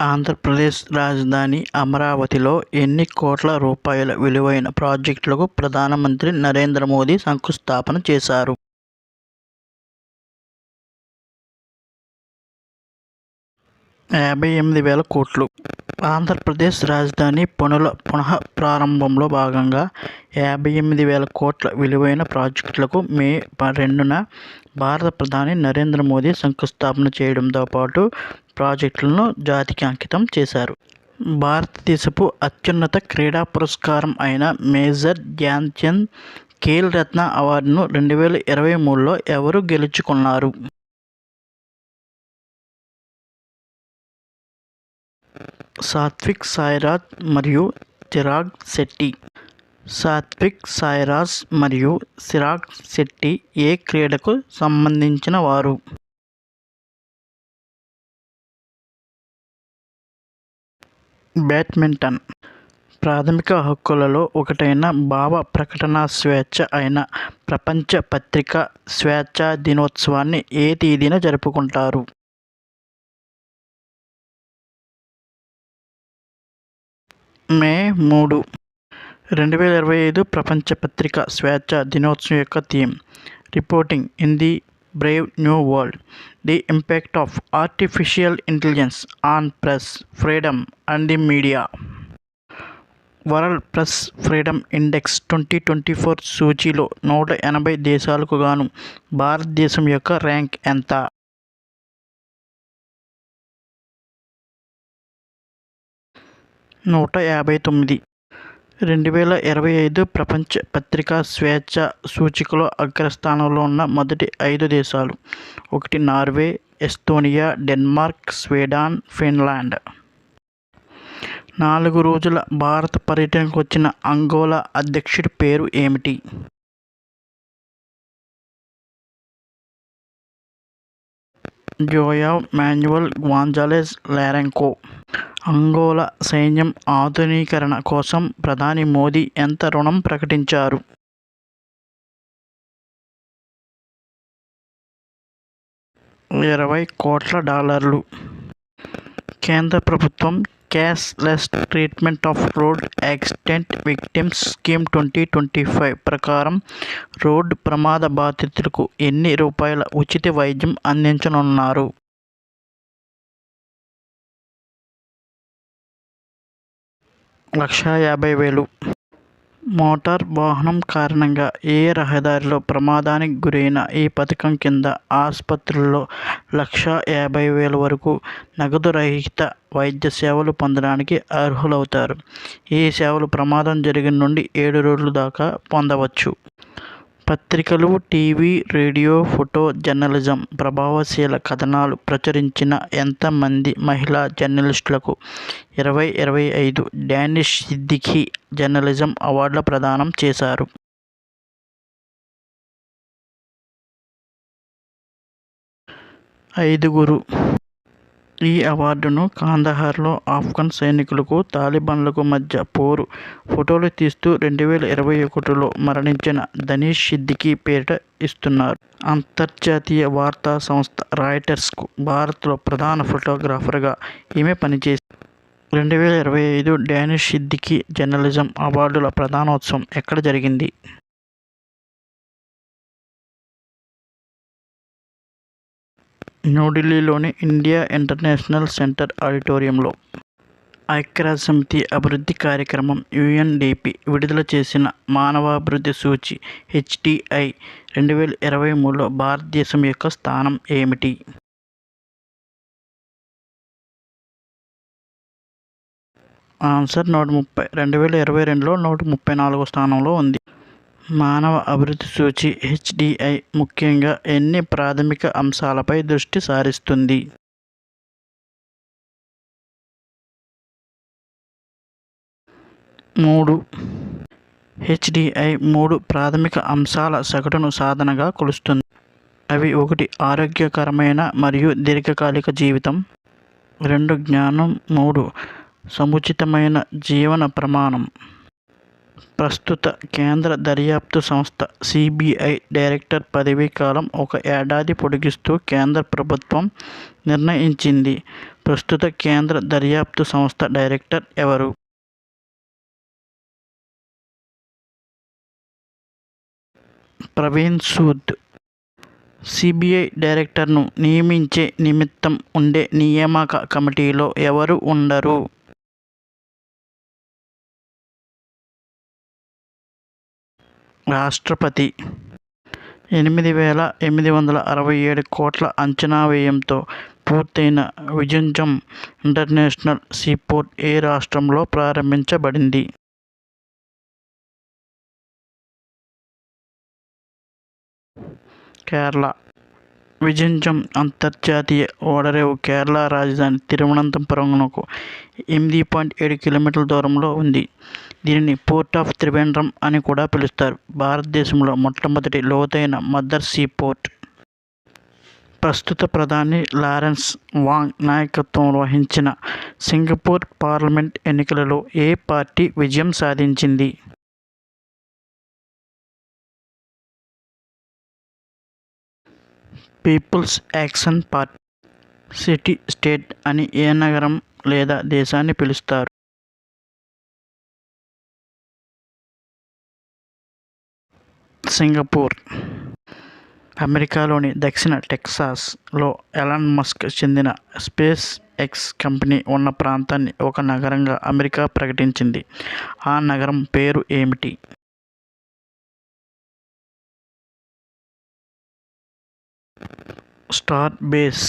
ఆంధ్రప్రదేశ్ రాజధాని అమరావతిలో ఎన్ని కోట్ల రూపాయల విలువైన ప్రాజెక్టులకు ప్రధానమంత్రి నరేంద్ర మోదీ శంకుస్థాపన చేశారు? యాభై ఎనిమిది వేల కోట్లు. ఆంధ్రప్రదేశ్ రాజధాని పనుల పునః ప్రారంభంలో భాగంగా యాభై ఎనిమిది వేల కోట్ల విలువైన ప్రాజెక్టులకు మే ప- రెండున భారత ప్రధాని నరేంద్ర మోదీ శంకుస్థాపన చేయడంతో పాటు ప్రాజెక్టులను జాతికి అంకితం చేశారు. భారతదేశపు అత్యున్నత క్రీడా పురస్కారం అయిన మేజర్ ధ్యాన్చంద్ ఖేల్ రత్న అవార్డును రెండు వేల ఇరవై మూడులో ఎవరు గెలుచుకున్నారు? సాత్విక్ సాయిరాజ్ మరియు చిరాగ్ శెట్టి. సాత్విక్ సాయిరాజ్ మరియు చిరాగ్ శెట్టి ఏ క్రీడకు సంబంధించిన వారు? బ్యాడ్మింటన్. ప్రాథమిక హక్కులలో ఒకటైన భావ ప్రకటన స్వేచ్ఛ అయిన ప్రపంచ పత్రికా స్వేచ్ఛా దినోత్సవాన్ని ఏ తేదీన జరుపుకుంటారు? మే మూడు. రెండు వేల ఇరవై ఐదు ప్రపంచ పత్రిక స్వేచ్ఛ దినోత్సవం యొక్క theme. Reporting in the brave new world the impact of artificial intelligence on press freedom and the media world press freedom index twenty twenty four సూచీలో నూట ఎనభై దేశాలకు గాను భారతదేశం యొక్క ర్యాంక్ ఎంత? నూట యాభై తొమ్మిది. రెండు వేల ఇరవై ఐదు ప్రపంచ పత్రికా స్వేచ్ఛ సూచికలో అగ్రస్థానంలో ఉన్న మొదటి ఐదు దేశాలు. ఒకటి Norway Estonia Denmark Sweden Finland. నాలుగు రోజుల భారత పర్యటనకు వచ్చిన అంగోలా అధ్యక్షుడి పేరు ఏమిటి? Joao Manuel Goncalves Lourenco Angola సైన్యం ఆధునీకరణ కోసం ప్రధాని మోదీ ఎంత రుణం ప్రకటించారు? ఇరవై కోట్ల డాలర్లు. కేంద్ర ప్రభుత్వం cashless treatment of road accident victims scheme twenty twenty five ప్రకారం రోడ్డు ప్రమాద బాధితులకు ఎన్ని రూపాయల ఉచిత వైద్యం అందించనున్నారు? లక్షా యాభై వేలు. మోటార్ వాహనం కారణంగా ఏ రహదారిలో ప్రమాదానికి గురైన ఈ పథకం కింద ఆసుపత్రుల్లో లక్షా యాభై వేల వరకు నగదు రహిత వైద్య సేవలు పొందడానికి అర్హులవుతారు. ఈ సేవలు ప్రమాదం జరిగిన నుండి ఏడు రోజుల దాకా పొందవచ్చు. పత్రికలు టీవీ రేడియో ఫోటో జర్నలిజం ప్రభావశీల కథనాలు ప్రచురించిన ఎంతమంది మహిళా జర్నలిస్టులకు ఇరవై ఇరవై ఐదు డానిష్ సిద్దిఖీ జర్నలిజం అవార్డుల ప్రదానం చేశారు. ఐదుగురు ఈ అవార్డును కాందహార్లో ఆఫ్ఘన్ సైనికులకు తాలిబాన్లకు మధ్య పోరు ఫోటోలు తీస్తూ రెండు వేల ఇరవై ఒకటిలో మరణించిన దనీష్ సిద్దికీ పేరిట ఇస్తున్నారు. అంతర్జాతీయ వార్తా సంస్థ రాయిటర్స్కు భారత్లో ప్రధాన ఫోటోగ్రాఫర్గా ఈమె పనిచేసి రెండు వేల ఇరవై ఐదు డానిష్ సిద్దికీ జర్నలిజం అవార్డుల ప్రధానోత్సవం ఎక్కడ జరిగింది? న్యూఢిల్లీలోని ఇండియా ఇంటర్నేషనల్ సెంటర్ ఆడిటోరియంలో ఐక్యరాజ్యసమితి అభివృద్ధి కార్యక్రమం యుఎన్డిపి విడుదల చేసిన మానవాభివృద్ధి సూచి హెచ్డిఐ రెండు వేల ఇరవై మూడులో భారతదేశం యొక్క స్థానం ఏమిటి? ఆన్సర్ నూట ముప్పై రెండు వేల ఇరవై రెండులో నూట ముప్పై నాలుగో స్థానంలో ఉంది. మానవ అభివృద్ధి సూచి హెచ్డిఐ ముఖ్యంగా ఎన్ని ప్రాథమిక అంశాలపై దృష్టి సారిస్తుంది? మూడు. హెచ్డిఐ మూడు ప్రాథమిక అంశాల సగటును సాధనగా కొలుస్తుంది. అవి ఒకటి ఆరోగ్యకరమైన మరియు దీర్ఘకాలిక జీవితం. రెండు జ్ఞానం. మూడు సముచితమైన జీవన ప్రమాణం. ప్రస్తుత కేంద్ర దర్యాప్తు సంస్థ సిబిఐ డైరెక్టర్ పదవీ కాలం ఒక ఏడాది పొడిగిస్తూ కేంద్ర ప్రభుత్వం నిర్ణయించింది. ప్రస్తుత కేంద్ర దర్యాప్తు సంస్థ డైరెక్టర్ ఎవరు? ప్రవీణ్ సూద్. సిబిఐ డైరెక్టర్ను నియమించే నిమిత్తం ఉండే నియామక కమిటీలో ఎవరు ఉండరు? రాష్ట్రపతి. ఎనిమిది వేల ఎనిమిది వందల అరవై ఏడు కోట్ల అంచనా వ్యయంతో పూర్తయిన విజంజం ఇంటర్నేషనల్ సీపోర్ట్ ఏ రాష్ట్రంలో ప్రారంభించబడింది? కేరళ. విజంజం అంతర్జాతీయ ఓడరేవు కేరళ రాజధాని తిరువనంతపురంకు ఎనిమిది పాయింట్ ఏడు కిలోమీటర్ల దూరంలో ఉంది. దీనిని పోర్ట్ ఆఫ్ త్రివేంద్రం అని కూడా పిలుస్తారు. భారతదేశంలో మొట్టమొదటి లోతైన మదర్ సీ పోర్ట్. ప్రస్తుత ప్రధాని లారెన్స్ వాంగ్ నాయకత్వం వహించిన సింగపూర్ పార్లమెంట్ ఎన్నికలలో ఏ పార్టీ విజయం సాధించింది? People's Action Party city state అని ఏ నగరం లేదా దేశాన్ని పిలుస్తారు. సింగపూర్ అమెరికాలోని దక్షిణ టెక్సాస్లో ఎలాన్ మస్క్ చెందిన స్పేస్ ఎక్స్ కంపెనీ ఉన్న ప్రాంతాన్ని ఒక నగరంగా అమెరికా ప్రకటించింది. ఆ నగరం పేరు ఏమిటి? Star base